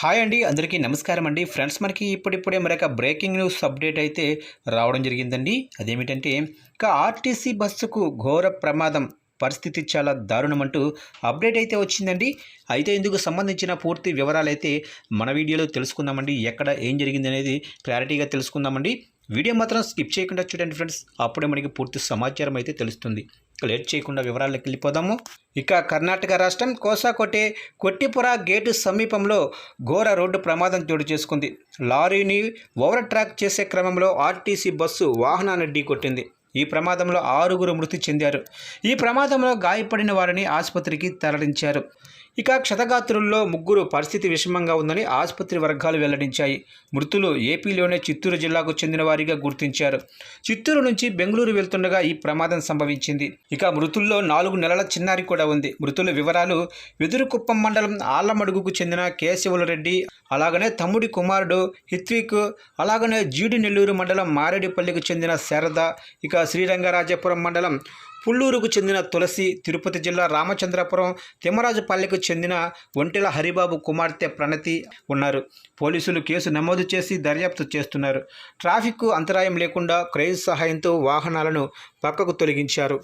Hi అండి అందరికీ నమస్కారం అండి. ఫ్రెండ్స్ మనకి ఇప్పుడిప్పుడే మరొక బ్రేకింగ్ న్యూస్ అప్డేట్ అయితే రావడం జరిగిందండి. అదేమిటంటే ఇక ఆర్టీసీ బస్సుకు ఘోర ప్రమాదం పరిస్థితి చాలా దారుణం అంటూ అప్డేట్ అయితే వచ్చిందండి. అయితే ఇందుకు సంబంధించిన పూర్తి వివరాలు అయితే మన వీడియోలో తెలుసుకుందామండి. ఎక్కడ ఏం జరిగింది అనేది క్లారిటీగా తెలుసుకుందామండి. వీడియో మాత్రం స్కిప్ చేయకుండా చూడండి ఫ్రెండ్స్. అప్పుడే మనకి పూర్తి సమాచారం అయితే తెలుస్తుంది. లేట్ చేయకుండా వివరాలకు వెళ్ళిపోదాము. ఇక కర్ణాటక రాష్ట్రం కోసాకోటే కొట్టిపుర గేటు సమీపంలో ఘోర రోడ్డు ప్రమాదం చోటు చేసుకుంది. లారీని ఓవర్ ట్రాక్ చేసే క్రమంలో ఆర్టీసీ బస్సు వాహనాన్ని ఢీకొట్టింది. ఈ ప్రమాదంలో ఆరుగురు మృతి చెందారు. ఈ ప్రమాదంలో గాయపడిన వారిని ఆసుపత్రికి తరలించారు. ఇక క్షతగాత్రుల్లో ముగ్గురు పరిస్థితి విషమంగా ఉందని ఆసుపత్రి వర్గాలు వెల్లడించాయి. మృతులు ఏపీలోనే చిత్తూరు జిల్లాకు చెందిన వారిగా గుర్తించారు. చిత్తూరు నుంచి బెంగళూరు వెళ్తుండగా ఈ ప్రమాదం సంభవించింది. ఇక మృతుల్లో నాలుగు నెలల చిన్నారి కూడా ఉంది. మృతుల వివరాలు వెదురుకుప్పం మండలం ఆళ్ళమడుగుకు చెందిన కేశవుల రెడ్డి అలాగనే తమ్ముడి కుమారుడు హిత్విక్ అలాగనే జీడి నెల్లూరు మండలం మారేడుపల్లికి చెందిన శారద ఇక శ్రీరంగరాజపురం మండలం పుల్లూరుకు చెందిన తులసి తిరుపతి జిల్లా రామచంద్రపురం తిమ్మరాజుపల్లికి చెందిన ఒంటెల హరిబాబు కుమార్తె ప్రణతి ఉన్నారు. పోలీసులు కేసు నమోదు చేసి దర్యాప్తు చేస్తున్నారు. ట్రాఫిక్ అంతరాయం లేకుండా క్రైజ్ సహాయంతో వాహనాలను పక్కకు తొలగించారు.